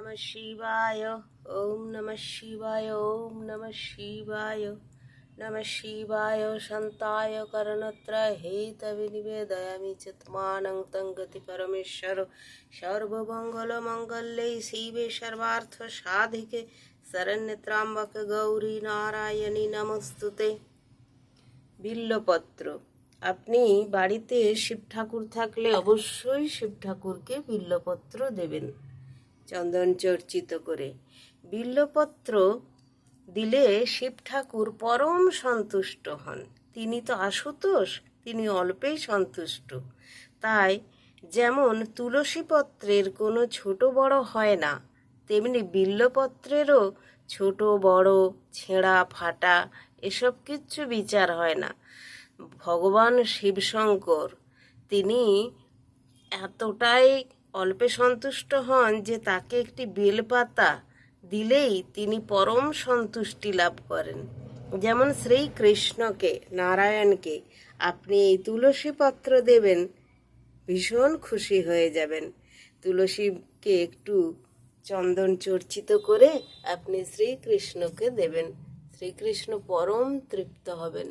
নম শিবায় ওম নম শিবায় ওম নম শিবায় নম শিবায় শান্তায় করণত্রয় হে তবে নিবেদয়ামি চিত্মানং তং গতি পরমেশ্বর সর্বমঙ্গল মঙ্গলে শিবে সর্বার্থ সাধিকে শরণ্যত্রাম্বক গৌরী নারায়ণী নমস্তুতে বিল্লপত্র আপনি বাড়িতে শিব ঠাকুর থাকলে অবশ্যই শিব ঠাকুরকে বিল্লপত্র দেবেন। চন্দন চর্চিত করে। বিল্লপত্র দিলে শিব ঠাকুর পরম সন্তুষ্ট হন। তিনি তো আশুতোষ, তিনি অল্পেই সন্তুষ্ট। তাই যেমন তুলসী পত্রের কোনো ছোট বড় হয় না, তেমনি বিল্লপত্রেরও ছোট, বড়, ছেঁড়া, ফাটা এসব কিচ্ছু বিচার হয় না। ভগবান শিবশঙ্কর, তিনি এতটাই অল্পে সন্তুষ্ট হন যে তাকে একটি বেলপাতা দিলেই তিনি পরম সন্তুষ্টি লাভ করেন। যেমন শ্রীকৃষ্ণকে, নারায়ণকে আপনি এই তুলসী পত্র দেবেন, ভীষণ খুশি হয়ে যাবেন। তুলসীকে একটু চন্দন চর্চিত করে আপনি শ্রীকৃষ্ণকে দেবেন। শ্রীকৃষ্ণ পরম তৃপ্ত হবেন।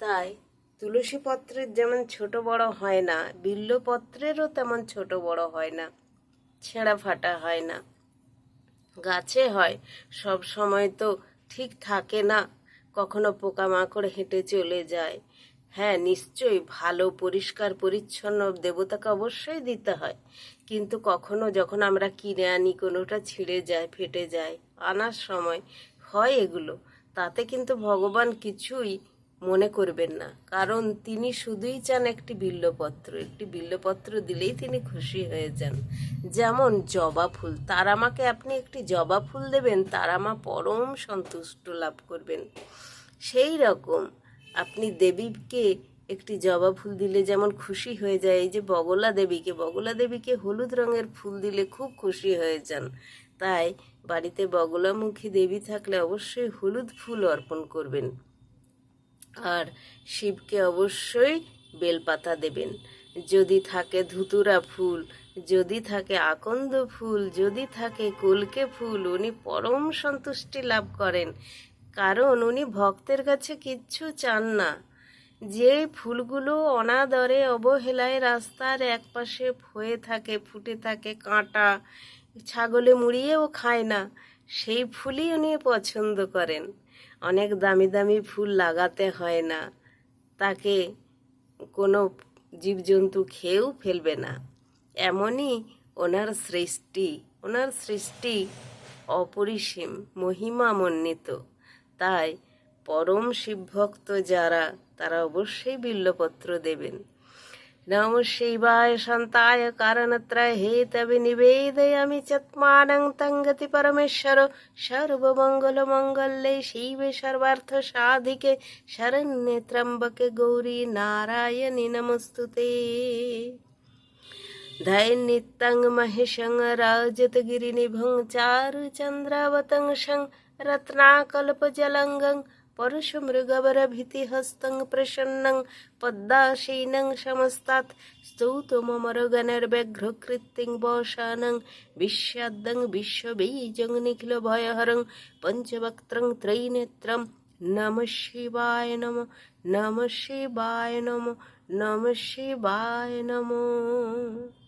তাই তুলসী পত্রের যেমন ছোট বড় হয় না, বিল্লপত্রেরও তেমন ছোট বড় হয় না, ছেঁড়া ফাটা হয় না। গাছে হয়, সব সময় তো ঠিক থাকে না, কখনো পোকামাকড় হেঁটে চলে যায়। হ্যাঁ নিশ্চয়ই ভালো, পরিষ্কার, পরিচ্ছন্ন দেবতাকে অবশ্যই দিতে হয়, কিন্তু কখনো যখন আমরা কিনে আনি, কোনোটা ছিঁড়ে যায়, ফেটে যায়, আনার সময় হয় এগুলো, তাতে কিন্তু ভগবান কিছুই মনে করবেন না। কারণ তিনি শুধুই চান একটি বিল্লপত্র। একটি বিল্লপত্র দিলেই তিনি খুশি হয়ে যান। যেমন জবা ফুল। তার আমাকে আপনি একটি জবা ফুল দেবেন, তারামা পরম সন্তুষ্ট লাভ করবেন। সেই রকম আপনি দেবীকে একটি জবা ফুল দিলে যেমন খুশি হয়ে যায়, এই যে বগলা দেবীকে বগলা দেবীকে হলুদ রঙের ফুল দিলে খুব খুশি হয়ে যান। তাই বাড়িতে বগলামুখী দেবী থাকলে অবশ্যই হলুদ ফুল অর্পণ করবেন। আর শিবকে অবশ্যই বেলপাতা দেবেন। যদি থাকে ধুতুরা ফুল, যদি থাকে আকন্দ ফুল, যদি থাকে কলকে ফুল, উনি পরম সন্তুষ্টি লাভ করেন। কারণ উনি ভক্তের কাছে কিচ্ছু চান না। যে ফুলগুলো অনাদরে অবহেলায় রাস্তার একপাশে হয়ে থাকে, ফুটে থাকে কাঁটা, ছাগলে মুড়িয়েও খায় না, সেই ফুলই উনি পছন্দ করেন। অনেক দামি দামি ফুল লাগাতে হয় না। তাকে কোনো জীবজন্তু খেয়েও ফেলবে না। এমনই ওনার সৃষ্টি ওনার সৃষ্টি অপরিসীম, মহিমামণ্ডিত। তাই পরম শিবভক্ত যারা, তারা অবশ্যই বিল্লপত্র দেবেন। নম শিবায় শান্তায় কারণত্রয় হেতবে নিবেদয়ামি চত্মানং তঙ্গতি পরমেশ্বর সর্বমঙ্গল মঙ্গলে শিবে সর্বার্থ সাধিকে শরণ্যে ত্রম্বকে গৌরী নারায়ণী নমস্তুতে धैन्नित्यं महिषं राजतगिरिनिभं चारुचन्द्रावतं शं रत्नाकल्पजलङ्गं परशुमृगवरभीतिहस्तं प्रसन्नं पद्मासीनं समस्तात् स्तौतममरगणर्व्यघ्रकृत्तिं वशानं विश्वाद्दं विश्वबीजं निखिलभयहरं पञ्चवक्त्रं त्रैनेत्रं नमः शिवाय नमः नमः शिवाय नमः नमः शिवाय नमः